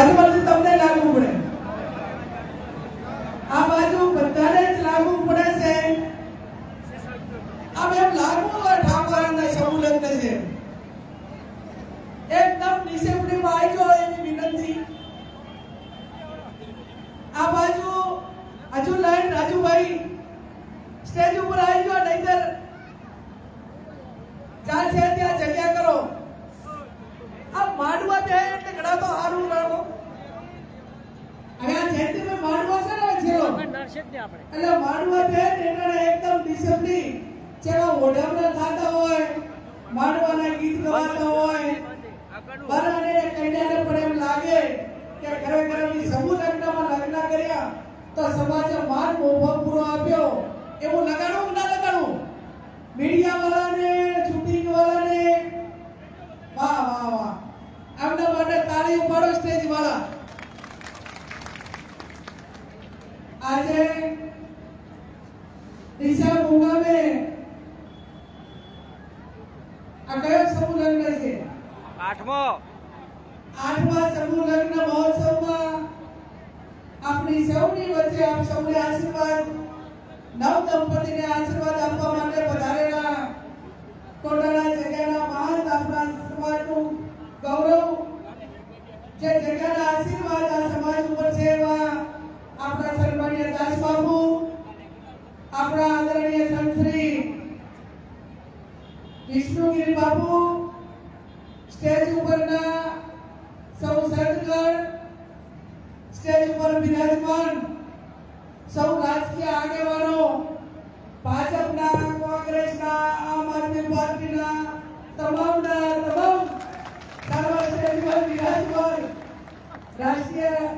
બાજુમાંથી તમને લાગુ પડે આ બાજુ બધાને જ લાગુ પડે છે આમ એમ લાગુ હોય ઠાકોરના સમૂહ લગ્ન છે એકદમ ડિસિપ્લિનમાં આવજો એવી વિનંતી આ બાજુ હજુ લાઈન રાજુભાઈ સ્ટેજ ઉપર આવી ગયો નહીતર જ્યાં છે ત્યાં જગ્યા કરો આ માંડવા બે એટલે ઘણા તો સારું લાગો આ જયંતિભાઈ માંડવા છે. ને એટલે માંડવા બેન એના એકદમ ડિસિપ્લિન જેવા ઓઢામણા થતા હોય માંડવાના ગીત ગવાતા હોય બરાને કન્યાને પણ એમ લાગે કે ખરેખર અમે સમૂહ લગ્નમાં લગ્ન કર્યા તો સમાજે માન મોભો પૂરો આપ્યો. એવું લગાડું ના લગાડું મીડિયા વાળાને શૂટિંગ વાળાને વાહ વાહ વાહ. એમના માટે તાળી પાડો સ્ટેજ વાળા. આજે દિશા મુગામે આ કયો સમૂહ છે? આઠમા સમૂહ લગ્ન મહોત્સવમાં આપણી સૌની વચ્ચે આપ સૌને આશીર્વાદ નવ દંપતીને આશીર્વાદ આપવા માટે પધારેલા કોટાળા જગ્યાના મહાન આપણા સમાજનું ગૌરવ જે જગ્યાના આશીર્વાદ આ સમાજ ઉપર છે એવા આપણા સન્માનીય દાસબાબુ આપણા આદરણીય સંત શ્રી વિષ્ણુગીરી બાબુ સ્ટેજ ઉપરના સૌ સદગણ સ્ટેજ ઉપર બિરાજમાન, સૌ રાજકીય આગેવાનો, ભાજપના, કોંગ્રેસના, આમ આદમી પાર્ટીના તમામના, તમામ, સર્વ સ્ટેજ પર બિરાજમાન, રાષ્ટ્રીય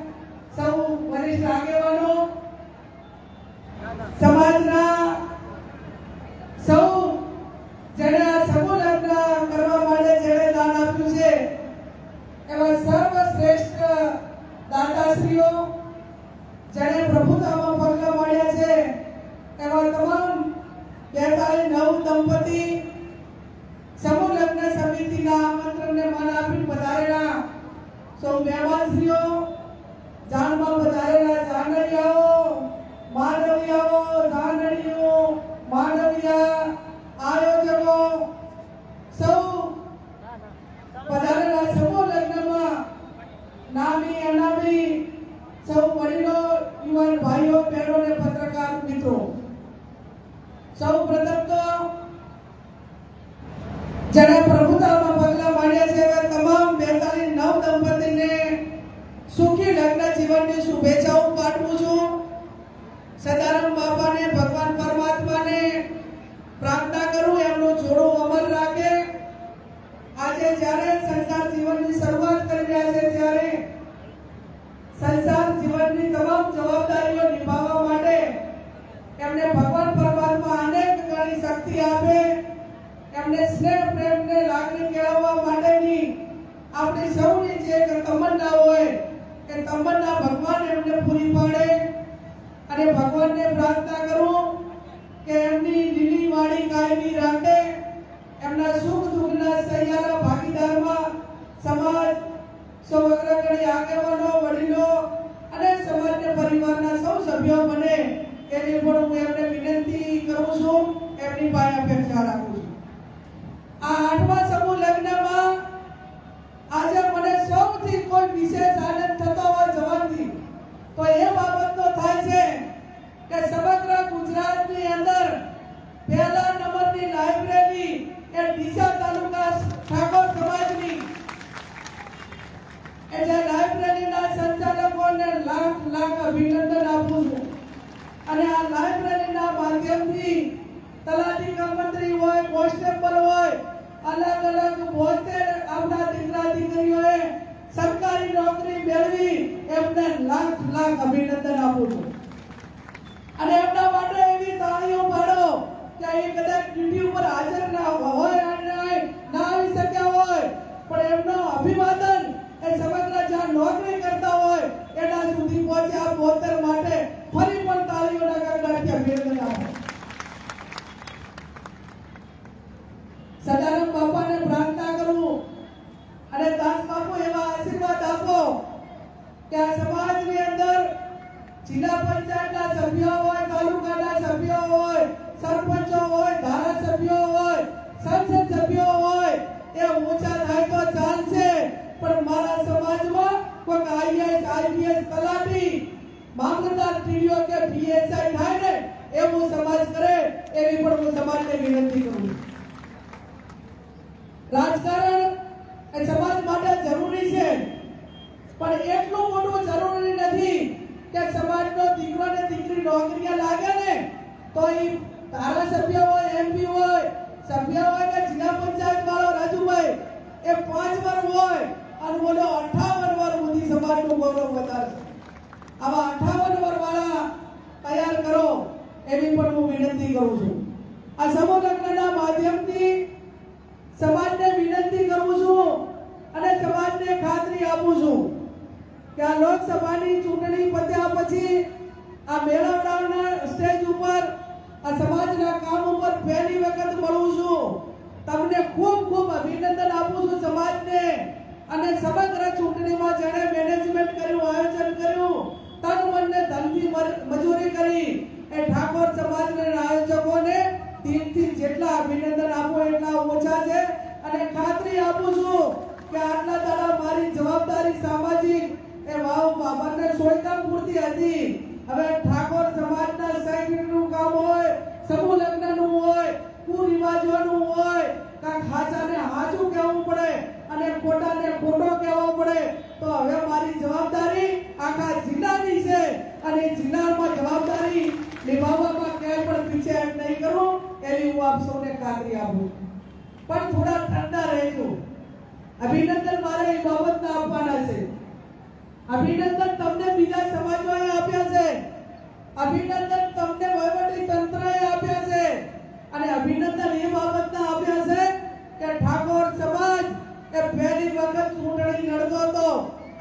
સમાજ સૌ અગ્રગણી આગેવાનો, વડીલો અને સમાજના પરિવારના સૌ સભ્યો બને એની પણ હું એમને વિનંતી કરું છું, એમની પાસે અપેક્ષા રાખું છું. આ આઠમા સમૂહ લગ્નમાં આજે મને સૌથી કોઈ વિશેષ આનંદ થતો હોય જવાનથી તો એ બાબતનો થાય છે કે સમગ્ર ગુજરાતની અંદર પહેલા નંબરની લાઇબ્રેરી એ ડીસા તાલુકા ઠાકોર સમાજની એટલે લાઇબ્રેરીના સંચાલકોને લાખ લાખ અભિનંદન આપું છું. અને આ લાઇબ્રેરીના માધ્યમથી તલાટી કમ હોય, કોન્સ્ટેબલ હોય, અલગ અલગ બોતેર આપણા દીકરા દીકરીઓએ સરકારી નોકરી મેળવી એમને લાખ લાખ અભિનંદન આપું છું. અને એમના માટે એવી તાળીઓ પાડો કે એ કદાચ ડ્યુટી ઉપર હાજર ના હોય ના આવી શક્યા હોય. પણ એમનો અભિવાદન એ સમગ્ર નોકરી કરતા હોય એના સુધી પહોંચ્યા બોતેર માટે ફરી પણ તાળીઓના ગગડાથી અભિનંદન આપો સદારામ બાપાને પ્રાર્થના કરું અને દાસ બાપુ એવા આશીર્વાદ આપો જિલ્લા પંચાયતના સભ્યો હોય તાલુકાના સભ્યો હોય સરપંચો હોય ધારાસભ્યો હોય સંસદ સભ્યો હોય એ ઓછા થાય તો ચાલશે પણ મારા સમાજમાં કોઈ આઈએસ આઈપીએસ તલાટી મામલતદાર ટીડીઓ કે પીએસઆઈ થાય ને એવું સમાજ કરે, એવી પણ હું સમાજને વિનંતી કરું. રાજકારણ એ સમાજ માટે જરૂરી છે, પણ એટલું મોટું જરૂરી નથી કે સમાજનો દીકરો ને દીકરી નોકરીએ લાગે ને, તો એ ધારાસભ્ય હોય એમપી હોય, સભ્ય હોય કે જિલ્લા પંચાયત વાળો રાજુભાઈ, એ પાંચ વાર હોય અને બોલો અઠાવન વાર મોદી સમાજનું ગૌરવ વધારશે આવા અઠાવન વરવાળા તૈયાર કરો એવી પણ હું વિનંતી કરું છું. આ સમૂહ માધ્યમથી સમાજને વિનંતી કરું છું અને સમાજને ખાતરી આપું છું કે આ લોકસભાની ચૂંટણી પત્યા પછી આ મેળાવડાના સ્ટેજ ઉપર, આ સમાજના કામ ઉપર પહેલી વખત મળું છું. તમને ખૂબ ખૂબ અભિનંદન આપું છું સમાજને અને સમગ્ર ચૂંટણીમાં જેણે મેનેજમેન્ટ કર્યું, આયોજન કર્યું તન મનને ધનથી મજૂરી કરી. એ ઠાકોર સમાજના આયોજકોને દિલથી જેટલા અભિનંદન આપો એટલા ઓછા છે. અને ખાતરી આપું છું કે આટલા દાડા મારી જવાબદારી સામાજિક એ વાવ બાબાને સોયકામ પૂરતી હતી. હવે ઠાકોર સમાજના સૈનિકનું કામ હોય, સમૂહ લગ્નનું હોય, કુરિવાજોનું હોય કાંઈક હાચાને હાચું કહેવું પડે. અને ખોટાને ખોટો કહેવો પડે, તો હવે મારી જવાબદારી આખા જિલ્લાની છે. અને જિલ્લામાં જવાબદારી નિભાવવામાં ક્યાંય પણ પીછેહટ નહીં કરું, એવી હું આપ સૌને ખાતરી આપું પણ થોડા ઠંડા રહેજો. અભિનંદન મારે એ બાબતના આપવાના છે. અભિનંદન તમને બીજા સમાજોએ આપ્યા છે. અભિનંદન તમને વહીવટી તંત્રએ આપ્યા છે. અને અભિનંદન એ બાબતના આપ્યા છે કે ઠાકોર સમાજ એ પહેલી વખત ચૂંટણી લડતો હતો,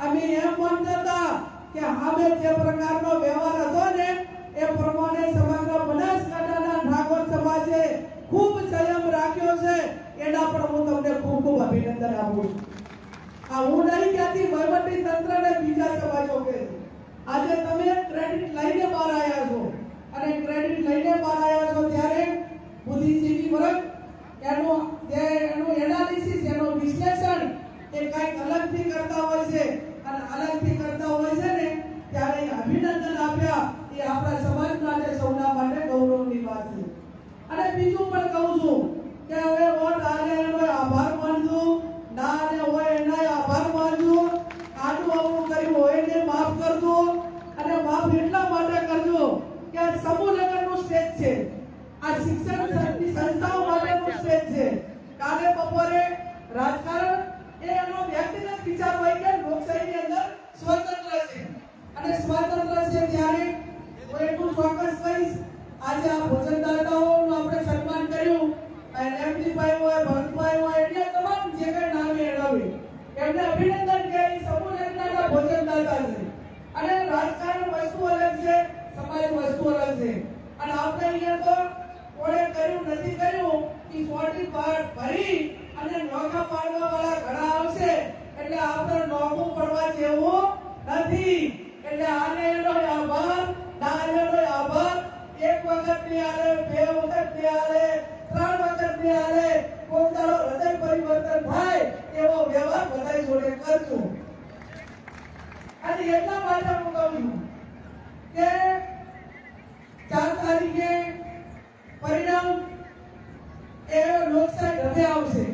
અમે એમ માનતા હતા કે સામે જે પ્રકારનો વ્યવહાર હતો ને, એ પ્રમાણે સમગ્ર બનાસકાંઠાના ઠાકોર સમાજે ખૂબ સંયમ રાખ્યો છે. એના પણ હું તમને ખૂબ ખૂબ અભિનંદન આપું છું. આ હું નહીં કહેતી, વહીવટી તંત્રને બીજા સમાજો છે. આજે તમે ક્રેડિટ લઈને બહાર આવ્યા છો. અને ક્રેડિટ લઈને બહાર આવ્યા છો ત્યારે બુદ્ધિજીવી વર્ગ એનું, જે એનું એનાલિસિસ એનું વિશ્લેષણ એ કંઈક અલગથી કરતા હોય છે. અને અલગથી કરતા હોય છે ને, ત્યારે અભિનંદન આપ્યા એ આપણા સમાજ માટે સૌના માટે ગૌરવની વાત છે. અને બીજું પણ કહું છું કે હવે વોટ આને એનો આભાર માનજો, ના આને હોય એના આભાર માનજો. આનું આવું કર્યું હોય એને માફ કરજો. અને માફ એટલા માટે કરજો કે આ સમૂહ સ્ટેજ છે. આ શિક્ષણ સંસ્થાઓ સ્ટેજ છે. કાલે બપોરે રાજકારણ એ એનો વ્યક્તિગત વિચાર હોય કે લોકશાહીની અંદર સ્વતંત્ર છે. અને સ્વતંત્ર છે ત્યારે હું એટલું ચોક્કસ કહીશ, આજે આ ભોજનદાતાઓનું આપણે સન્માન કર્યું હોય એટલે તમામ જે કંઈ નામે એળાવી એમને અભિનંદન કે એ લગ્નના ભોજનદાતા છે. અને રાજકારણ વસ્તુ અલગ છે, સમાજ વસ્તુ અલગ છે. અને આપણે અહીંયા તો કોણે કર્યું, નથી કર્યું એ સોટી ભરી અને નોખા પાડવા વાળા ઘણા આવશે. એટલે આપણે નોખું પડવા જેવું નથી. એટલે આને એનો આભાર ના આભાર. એક વખતની આલે બે વખતની આલે ત્રણ વખતની આલે પોતાનો હૃદય પરિવર્તન થાય એવો વ્યવહાર બધા જોડે કરજો. અને એટલા માટે હું કહું કે ચાર તારીખે પરિણામ એ લોકશાહી ઢબે આવશે.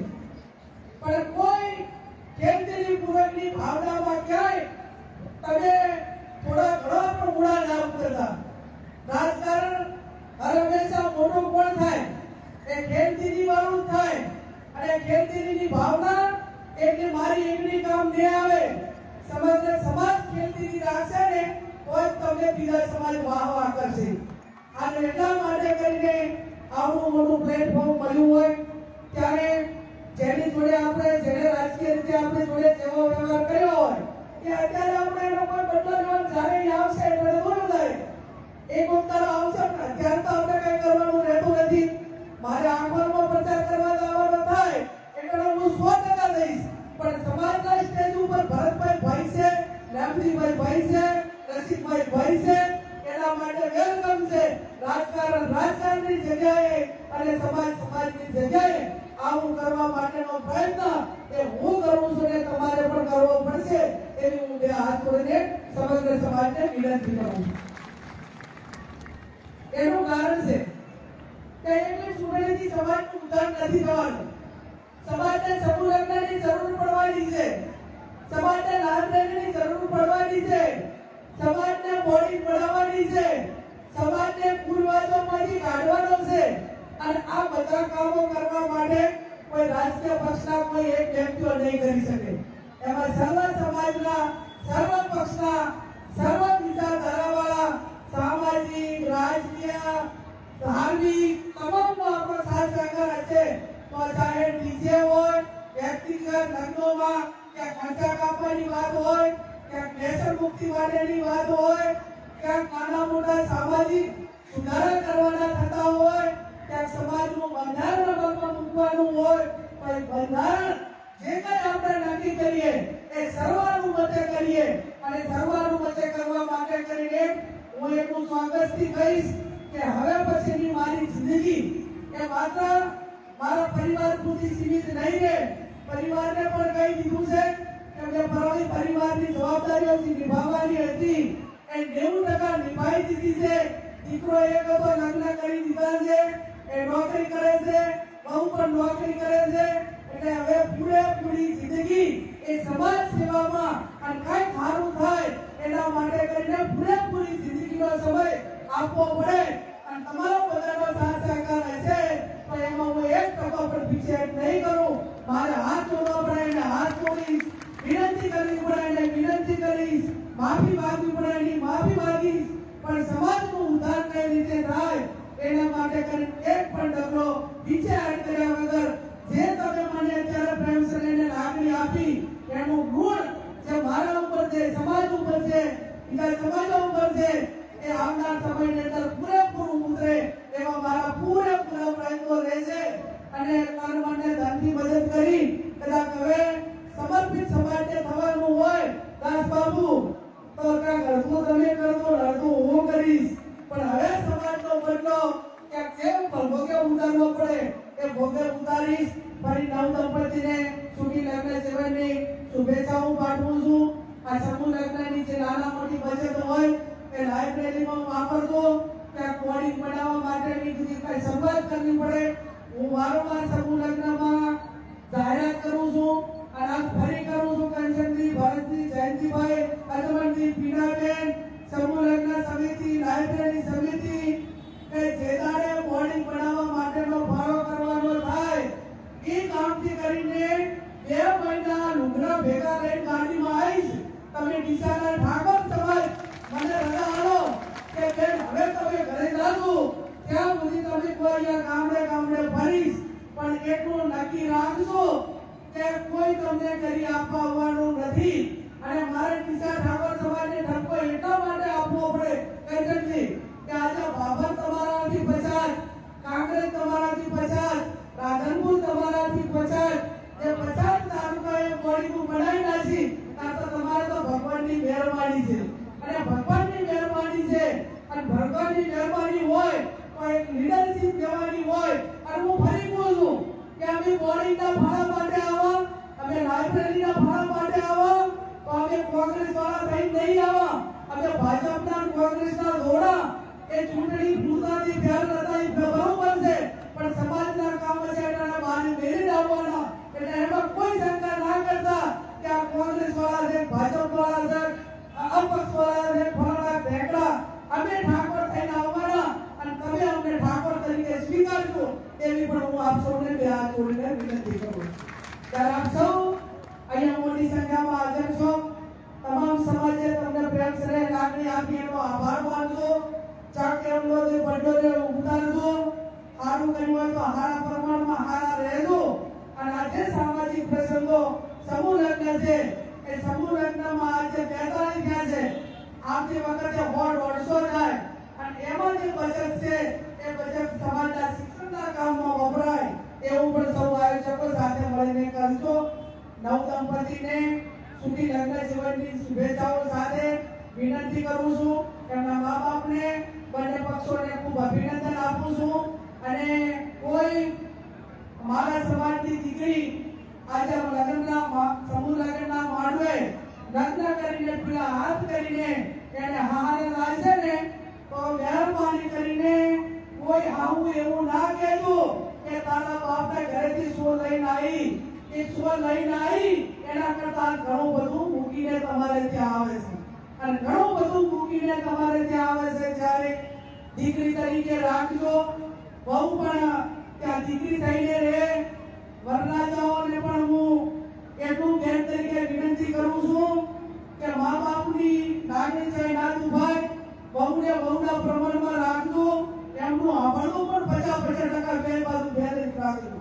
પણ કોઈ કેન્દ્રીય પૂર્વકની ભાવનામાં ક્યાંય તમે થોડા ઘણા પણ ઉડા ના ઉતરતા. રાજકારણ હર હંમેશા મોટું કોણ થાય? એ ખેલદીદી વાળું થાય. અને ખેલદીદીની ભાવના એટલે મારી એકલી કામ નહીં આવે. સમગ્ર સમાજ ખેલદીદી રાખશે ને તો જ તમને બીજા સમાજ વાહ વાહ કરશે. અને એટલા માટે કરીને આવડું મોટું પ્લેટફોર્મ મળ્યું હોય, ત્યારે જેની જોડે આપણે, જેને રાજકીય રીતે આપણે જોડે સેવા વ્યવહાર કર્યો હોય કે અત્યારે આપણે એનો કોઈ બદલો લેવાનો જ્યારે આવશે એટલે દૂર થાય એક વખત આવશે પણ અત્યારે તો આપણે કઈ કરવાનું રહેતું નથી. મારે આંખોમાં પ્રચાર કરવા જવાનો થાય, એટલે હું સો ટકા દઈશ. પણ સમાજના સ્ટેજ ઉપર ભરતભાઈ ભાઈ છે રામજીભાઈ ભાઈ છે, રસિકભાઈ ભાઈ છે, એના માટે વેલકમ છે. રાજકારણ રાજકારણની જગ્યાએ અને સમાજ સમાજની જગ્યાએ આવું કરવા માટેનો પ્રયત્ન એ હું કરું છું ને તમારે પણ કરવો પડશે એવી હું બે હાથ જોડીને સમગ્ર સમાજને વિનંતી કરું છું. એનું કારણ છે કે એટલે ચૂંટણીથી સમાજનું ઉદ્ધાર નથી થવાનું. સમાજને સમૂહ જરૂર પડવાની છે. સમાજને લાભરેલીની જરૂર પડવાની છે. સમાજને બોડી બનાવવાની છે. સમાજને કુરિવાજોમાંથી કાઢવાનો છે. અને આ બધા કામો કરવા માટે કોઈ રાજકીય પક્ષના કોઈ એક વ્યક્તિઓ નહીં કરી શકે. એમાં સર્વ સમાજના, સર્વ પક્ષના, સર્વ વિચારધારાવાળા, સામાજિક, રાજકીય, ધાર્મિક તમામનો આપણો સાથ સહકાર હશે. તો ચાહે ડીજે હોય, વ્યક્તિગત લગ્નોમાં કે ખર્ચા કાપવાની વાત હોય કે વ્યસન મુક્તિ માટેની વાત હોય ક્યાંક નાના મોટા સામાજિક સુધારા કરવાના થતા હોય ક્યાંક સમાજનું બંધારણ અમલમાં મૂકવાનું હોય કોઈ બંધારણ જે કંઈ આપણે નક્કી કરીએ, એ સર્વાનુમતે કરીએ. અને સર્વાનુમતે કરવા માટે કરીને હું એટલું સ્વાગતથી કહીશ કે હવે પછીની મારી જિંદગી એ માત્ર મારા પરિવાર પૂરતી સીમિત નહીં રહે. પરિવારને પણ કહી દીધું છે કે જે પરિવારની જવાબદારીઓ નિભાવવાની હતી. એ નેવું ટકા નિભાવી દીધી છે. દીકરો એક હતો, લગ્ન કરી દીધા છે. એ નોકરી કરે છે. બહુ પણ નોકરી કરે છે એટલે હવે પૂરેપૂરી જિંદગી એ સમાજ સેવામાં અને કંઈક સારું થાય એના માટે કરીને પૂરેપૂરી જિંદગીનો સમય આપવો પડે અને તમારો બધાનો સાથ સહકાર હશે તો એમાં હું એક ટકો પણ વિક્ષેપ નહીં કરું મારે હાથ જોડવા પડે એને હાથ જોડીશ વિનંતી કરવી પડે એને વિનંતી કરીશ માફી માંગવી પડે એની માફી માંગીશ પણ સમાજનું ઉદ્ધાર કઈ રીતે થાય એના માટે કરીને એક પણ ડગલો વિચાર કર્યા વગર જે તમે મને અત્યારે પ્રેમ સ્નેહને લાગણી આપી એનું ઋણ જે મારા ઉપર છે સમાજ ઉપર છે બીજા સમાજો ઉપર છે એ આવનાર સમયની અંદર પૂરેપૂરું ઉતરે એવા મારા પૂરેપૂરા પ્રયત્નો રહેશે અને કર્મને મને ધનથી મદદ કરી કદાચ હવે સમર્પિત સમાજને થવાનું હોય દાસ બાબુ તો કાંઈક અડધું તમે કરજો ને અડધું હું કરીશ પણ હવે સમાજનો બદલો ક્યાંક કેમ ભોગે ઉતારવો પડે એ ભોગે ઉતારીશ ફરી નવ દંપતીને સુખી લગ્ન જીવનની શુભેચ્છા હું પાઠવું છું આ સમૂહ લગ્નની જે નાના મોટી બચત હોય, એ લાઇબ્રેરીમાં વાપરજો ક્યાંક કોડિંગ બનાવવા માટેની બીજી કઈ શરૂઆત કરવી પડે. હું વારંવાર સમૂહ લગ્નમાં જાહેરાત કરું છું, અને ફરી કરું છું કંચનજી ભરતજી, જયંતિભાઈ અજમનજી પીડાબેન સમૂહ લગ્ન સમિતિ, લાઇબ્રેરી સમિતિ, કે જે દાડે બોડી બનાવવા માટેનો ફાળો કરવાનો થાય, એ કામથી કરીને બે મહિના લુગ્ન ભેગા લઈને ગાડીમાં આવીશ. તમે ડીસાના ઠાકોર સમાજ મને રજા આલો કે બેન, હવે તમે ઘરે જાજો ત્યાં સુધી તમે કોઈ અહીંયા ગામડે ગામડે ફરીશ. પણ એટલું નક્કી રાખજો કે કોઈ તમને કરી આપવા આવવાનું નથી. અને મારે ડીસા ઠાકોર સમાજને ઠપકો એટલા માટે આપવો પડે કંચનજી કે આજે બાબર તમારાથી પછાત કાંકરેજ તમારાથી પછાત, રાધનપુર તમારાથી પછાત, જે પછાત તાલુકાએ બોડીનું બનાવી નાખી. આ તો તમારે તો ભગવાનની મહેરબાની છે. અને ભગવાનની મહેરબાની છે. અને ભગવાનની મહેરબાની હોય તો એક લીડરશિપ કહેવાની હોય, અને હું ફરી કહું છું કે અમે બોડીના ભાડા માટે આવો, અમે લાઇબ્રેરીના ભાડા માટે આવો, તો અમે કોંગ્રેસ વાળા થઈ નહીં આવા. અમે ભાજપના કોંગ્રેસના ઘોડા એ ચૂંટણી પૂરતાથી ફેર નતા એ બરોબર છે. પણ સમાજના કામ છે એટલે બહાર મેળવી આવવાના એટલે એમાં કોઈ શંકા કોંગ્રેસ વાળા છે, ભાજપ વાળા છે, અપક્ષ વાળા છે, ફલાણા ભેગડા અમે ઠાકોર થઈને આવવાના અને તમે અમને ઠાકોર તરીકે સ્વીકારજો એવી પણ હું આપ સૌને બે હાથ જોડીને વિનંતી કરું ત્યારે આપ સૌ અહીંયા મોટી સંખ્યામાં હાજર છો. તમામ સમાજે તમને પ્રેમ સ્નેહ લાગણી આપી એનો આભાર માનજો. ચાક એમનો જે બડ્ડો રે ઉતારજો. સારું કર્યું હોય તો હારા પ્રમાણમાં હારા રહેજો. અને આજે સામાજિક પ્રસંગો સમૂહ લગ્ન છે. એ સમૂહ લગ્નમાં આજે બેતાલીસ થયા છે આવતી વખતે સો દોઢસો થાય. અને એમાં જે બચત છે, એ બચત સમાજના શિક્ષણના કામમાં વપરાય. એવું પણ સૌ આયોજકો સાથે મળીને કરજો. નવ દંપતીને સુખી લગ્ન જીવનની શુભેચ્છાઓ સાથે વિનંતી કરું છું એમના મા બાપને બંને પક્ષોને ખૂબ અભિનંદન આપું છું અને કોઈ મારા સમાજની દીકરી આજે લગ્નના મા- સમૂહ લગ્નના માંડવે લગ્ન કરીને પેલા હાથ કરીને હારે લાગશે ને, તો મહેરબાની કરીને કોઈ આવું એવું ના કહેજો કે તારા બાપને ઘરેથી શું લઈને આવી. કે શું લઈને આવી, એના કરતા ઘણું બધું મૂકીને તમારે ત્યાં આવે છે. અને ઘણું બધું મૂકીને તમારે ત્યાં આવે છે જ્યારે દીકરી તરીકે રાખજો. બહુ પણ ત્યાં દીકરી થઈને રહે. વરરાજાઓને પણ હું એટલું બેન તરીકે વિનંતી કરું છું કે મા બાપની નાની છે ના દુભાઈ બહુને બહુના પ્રમાણમાં રાખજો. એમનું આભળવું પણ પચાસ પચાસ ટકા બે બાજુ બેલેન્સ રાખજો.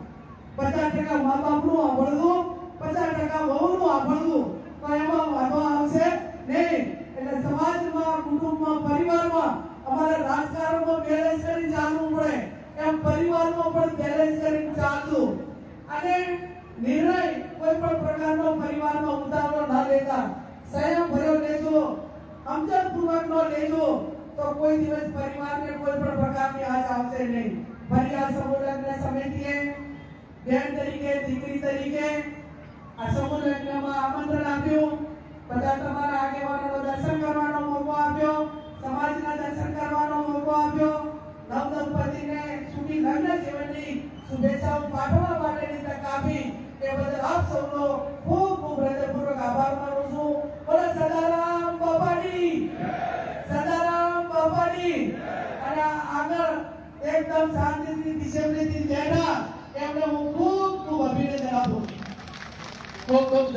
પચાસ ટકા મા બાપનું આભળવું પચાસ ટકા બહુનું આભળવું તો એમાં વાંધો આવશે નહીં. એટલે સમાજમાં, કુટુંબમાં, પરિવારમાં અમારે રાજકારણમાં બેલેન્સ કરી ચાલવું પડે. એમ પરિવારમાં પણ બેલેન્સ કરી ચાલવું અને નિર્ણય કોઈ પણ પ્રકારનો પરિવારમાં ઉતાવળો ના લેતા. સંયમ ભર્યો લેજો, સમજણ પૂર્વકનો લેજો, તો કોઈ દિવસ પરિવારને કોઈ પણ પ્રકારની આજ આવશે નહીં. ફરી આ સમૂહ લગ્ન સમિતિએ, બેન તરીકે, દીકરી તરીકે આ સમૂહ લગ્નમાં આમંત્રણ આપ્યું. બધા તમારા આગેવાનોનો દર્શન કરવાનો મોકો આપ્યો, સમાજના દર્શન કરવાનો મોકો આપ્યો. નવ દંપતીને સુખી લગ્ન જીવનની શુભેચ્છાઓ પાઠવવા માટેની તક આપી. એ બદલ આપ સૌનો ખૂબ ખૂબ હૃદયપૂર્વક આભાર માનું છું. બોલો, સદારામ બાપાની સદારામ બાપાની અને આગળ એકદમ શાંતિથી ડિસિપ્લિનથી બેઠા એમને હું ખૂબ ખૂબ અભિનંદન આપું ખૂબ ખૂબ